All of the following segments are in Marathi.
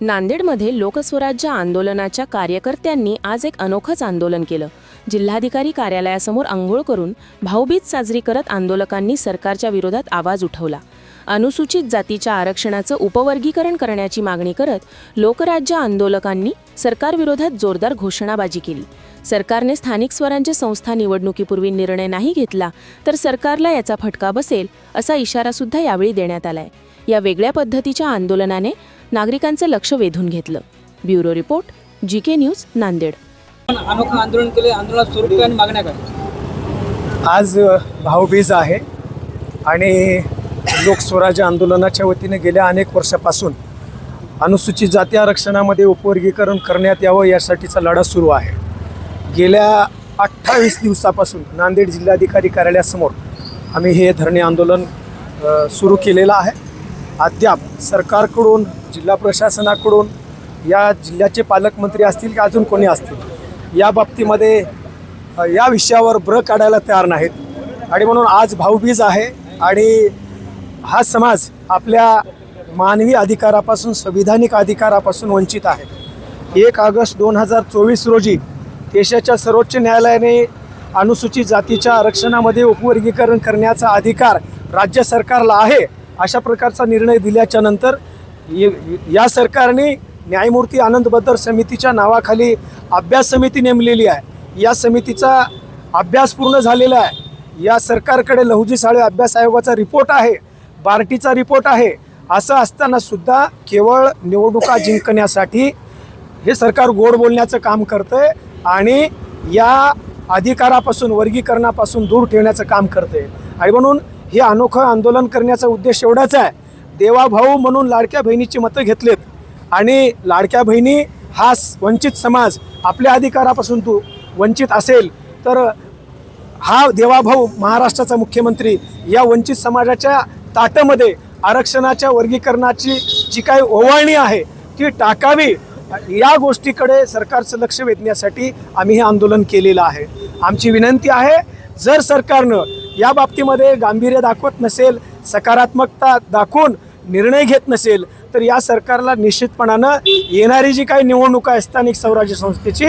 नांदेडमध्ये लोकस्वराज्य आंदोलनाच्या कार्यकर्त्यांनी आज एक अनोखंच आंदोलन केलं. जिल्हाधिकारी कार्यालयासमोर आंघोळ करून भाऊबीज साजरी करत आंदोलकांनी सरकारच्या विरोधात आवाज उठवला. अनुसूचित जातीच्या आरक्षणाचं उपवर्गीकरण करण्याची मागणी करत लोकराज्य आंदोलकांनी सरकारविरोधात जोरदार घोषणाबाजी केली. सरकारने स्थानिक स्वराज्य संस्था निवडणुकीपूर्वी निर्णय नाही घेतला तर सरकारला याचा फटका बसेल असा इशारासुद्धा यावेळी देण्यात आलाय. या वेगळ्या पद्धतीच्या आंदोलनाने नागरिकांचं लक्ष वेधून घेतलं. Bureau report G K news Nanded. अनोखं आंदोलन केले आंदोलनात स्वरूप आणि मागण्या काय? आज भाऊबीज आहे आणि लोकस्वराज्य आंदोलनाच्या वतीने गेल्या अनेक वर्षापासून अनुसूचित जाती आरक्षणामध्ये उपवर्गीकरण करण्यात यावं यासाठीचा लढा सुरू आहे. गेल्या अठ्ठावीस दिवसापासून नांदेड जिल्हाधिकारी कार्यालयासमोर आम्ही हे धरणे आंदोलन सुरू केलेलं आहे. अद्याप सरकारकडून जिल्हा प्रशासनाकडून या जिल्ह्याचे पालकमंत्री असतील की अजून कोणी असतील या बाबतीमध्ये या विषयावर ब्र काढायला तयार नाहीत. आणि म्हणून आज भाऊबीज आहे आणि हा समाज आपल्या मानवी अधिकारापासून संविधानिक अधिकारापासून वंचित आहे. एक ऑगस्ट दोन हजार चोवीस रोजी देशाच्या सर्वोच्च न्यायालयाने अनुसूचित जातीच्या आरक्षणामध्ये उपवर्गीकरण करण्याचा अधिकार राज्य सरकारला आहे. अशा प्रकारचा निर्णय दिल्याच्या नंतर या सरकारने न्यायमूर्ती आनंद बद्दर समितीच्या नावाखाली अभ्यास समिती नेमलेली आहे. या समितीचा अभ्यास पूर्ण झालेला आहे. या सरकारकडे लहुजी साळे अभ्यास आयोगाचा रिपोर्ट आहे. बार्टीचा रिपोर्ट आहे. असं असताना सुद्धा केवळ निवडणुका जिंकण्यासाठी हे सरकार गोड बोलण्याचं काम करतंय आणि या अधिकारापासून वर्गीकरणापासून दूर ठेवण्याचं काम करते आणि म्हणून हे अनोखं आंदोलन करण्याचा उद्देश एवढाच आहे. देवाभाऊ म्हणून लाडक्या बहिणीची मतं घेतलेत. आणि लाडक्या बहिणी हा स- वंचित समाज आपल्या अधिकारापासून तू वंचित असेल तर हा देवाभाऊ महाराष्ट्राचा मुख्यमंत्री या वंचित समाजाच्या ताटामध्ये आरक्षणाच्या वर्गीकरणाची जी काही ओवाळणी आहे ती टाकावी या गोष्टीकडे सरकारचं लक्ष वेधण्यासाठी आम्ही हे आंदोलन केलेलं आहे. आमची विनंती आहे जर सरकारनं या बाबतीमध्ये गांभीर्य दाखवत नसेल सकारात्मकता दाखवून निर्णय घेत नसेल तर या सरकारला निश्चितपणानं येणारी जी काही निवडणूक आहे स्थानिक स्वराज्य संस्थेची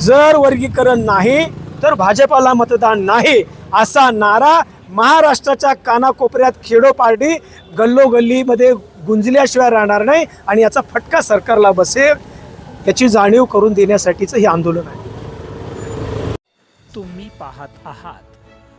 जर वर्गीकरण नाही तर भाजपाला मतदान नाही असा नारा महाराष्ट्राच्या कानाकोपऱ्यात खेडोपार्टी गल्लोगल्लीमध्ये गुंजल्याशिवाय राहणार नाही आणि याचा फटका सरकारला बसेल याची जाणीव करून देण्यासाठीचं हे आंदोलन आहे. तुम्ही पाहत आहात.